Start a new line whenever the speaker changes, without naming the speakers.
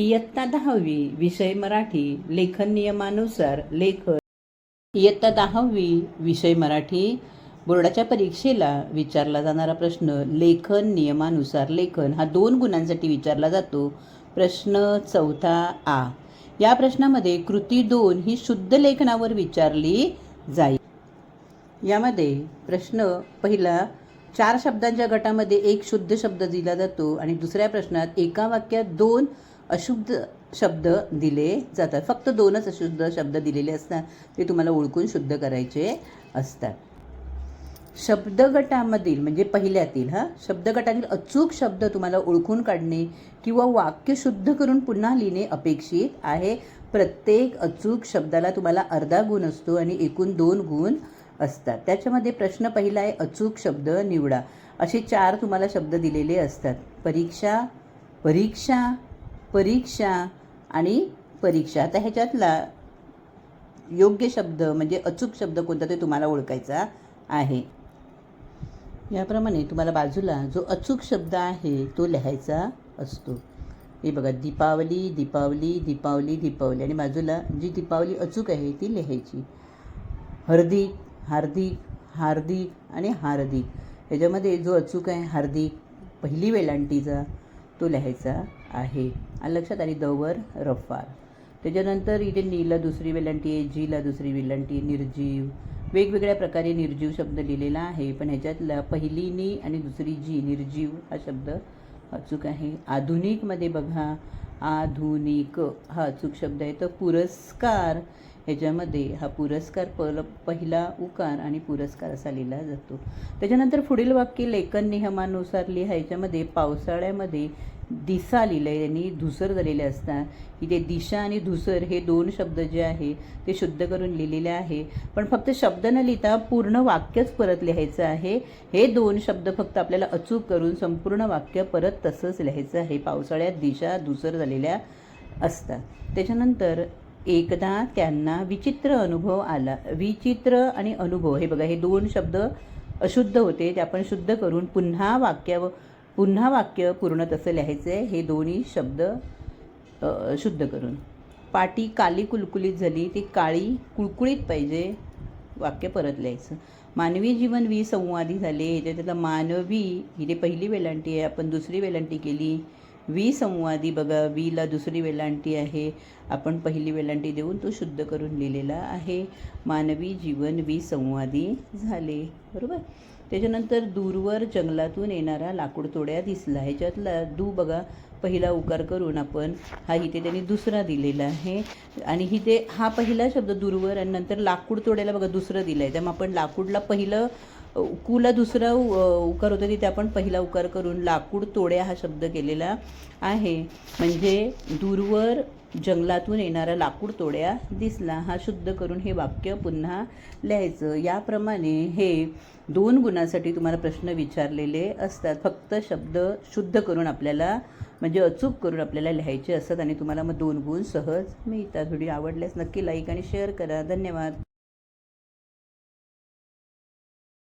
इयत्ता दहावी विषय मराठी लेखन नियमानुसार लेखन. इयत्ता दहावी विषय मराठी. बोर्डाच्या परीक्षेला विचारला जाणारा प्रश्न लेखन नियमानुसार लेखन हा दोन गुणांसाठी विचारला जातो. प्रश्न चौथा आ. या प्रश्नामध्ये कृती दोन ही शुद्ध लेखनावर विचारली जाईल. यामध्ये प्रश्न पहिला चार शब्दांच्या गटामध्ये एक शुद्ध शब्द दिला जातो आणि दुसऱ्या प्रश्नात एका वाक्यात दोन अशुद्ध शब्द दिले जातात. फक्त दोनच अशुद्ध शब्द दिलेले असतात ते तुम्हाला ओळखून शुद्ध करायचे असतात. शब्दगटामधील म्हणजे पहिल्यातील हा? शब्दगटातील अचूक शब्द तुम्हाला ओळखून काढणे किंवा वाक्य शुद्ध करून पुन्हा लिहिणे अपेक्षित आहे. प्रत्येक अचूक शब्दाला तुम्हाला अर्धा गुण असतो आणि एकूण दोन गुण असतात. त्याच्यामध्ये प्रश्न पहिला आहे अचूक शब्द निवडा. असे चार तुम्हाला शब्द दिलेले असतात. परीक्षा परीक्षा परीक्षा आणि परीक्षा. आता ह्याच्यातला योग्य शब्द म्हणजे अचूक शब्द कोणता ते तुम्हाला ओळखायचा आहे. याप्रमाणे तुम्हाला बाजूला जो अचूक शब्द आहे तो लिहायचा असतो. हे बघा दीपावली दीपावली दीपावली दीपावली आणि बाजूला जी दीपावली अचूक आहे ती लिहायची. हार्दिक हार्दिक हार्दिक आणि हार्दिक. याच्यामध्ये जो अचूक आहे हार्दिक पहिली वेलांटीचा तो लिहायचा आहे. आणि लक्षात आली दवर रफार त्याच्यानंतर इथे नीला दुसरी वेलांटी आहे जीला दुसरी वेलांटी निर्जीव. वेगवेगळ्या प्रकारे निर्जीव शब्द लिहिलेला आहे. पण ह्याच्यातला पहिली नी आणि दुसरी जी निर्जीव हा शब्द अचूक आहे. आधुनिकमध्ये बघा आधुनिक हा अचूक शब्द आहे. तर पुरस्कार ह्याच्यामध्ये हा पुरस्कार पल पहिला उकार आणि पुरस्कार असा लिहिला जातो. त्याच्यानंतर पुढील वाक्य लेखन नियमानुसार लिहा ह्याच्यामध्ये पावसाळ्यामध्ये दिसा लिहिलं आहे यांनी धुसर झालेले असतात. इथे दिशा आणि धुसर हे दोन शब्द जे आहे ते शुद्ध करून लिहिलेले आहे. पण फक्त शब्द न लिहिता पूर्ण वाक्यच परत लिहायचं आहे. हे दोन शब्द फक्त आपल्याला अचूक करून संपूर्ण वाक्य परत तसंच लिहायचं आहे. पावसाळ्यात दिशा धुसर झालेल्या असतात. त्याच्यानंतर एकदा त्यांना विचित्र अनुभव आला. विचित्र आणि अनुभव हे बघा हे दोन शब्द अशुद्ध होते ते आपण शुद्ध करून पुन्हा वाक्यावर पुन्हा वाक्य पूर्ण तसं लिहायचं आहे हे दोन्ही शब्द शुद्ध करून. पाटी काली कुलकुलीत झाली ती काळी कुळकुळीत पाहिजे वाक्य परत लिहायचं. मानवी जीवन विसंवादी झाले त्याच्यातलं मानवी ही ते पहिली वेलांटी आहे आपण दुसरी वेलांटी केली विसंवादी बघा. वीला दुसरी वेलांटी आहे. आपण पहिली वेलांटी देऊन तो शुद्ध करून लिहिलेला आहे. मानवी जीवन विसंवादी झाले. बरोबर? त्याच्यानंतर दूरवर जंगलातून येणारा लाकूडतोड्या दिसला. ह्याच्यातला दू बघा. पहिला उकार करून आपण हा इथे त्यांनी दुसरा दिलेला आहे. आणि इथे हा पहिला शब्द दूरवर आणि नंतर लाकूड तोड्याला बघा दुसरं दिलं आहे त्यामुळे आपण लाकूडला पहिलं उकूला दुसरा उ- उकार होता तिथे आपण पहिला उकार करून लाकूड तोड्या हा शब्द केलेला आहे. म्हणजे दूरवर जंगलातून येणारा लाकूड तोड्या दिसला हा शुद्ध करून हे वाक्य पुन्हा लिहायचं. याप्रमाणे हे दोन गुणासाठी तुम्हाला प्रश्न विचारलेले असतात. फक्त शब्द शुद्ध करून आपल्याला म्हणजे अचूक करून आपल्याला लिहायचे असतात आणि तुम्हाला मग दोन गुण सहज मिळतात. व्हिडिओ आवडल्यास नक्की लाईक आणि शेअर करा. धन्यवाद.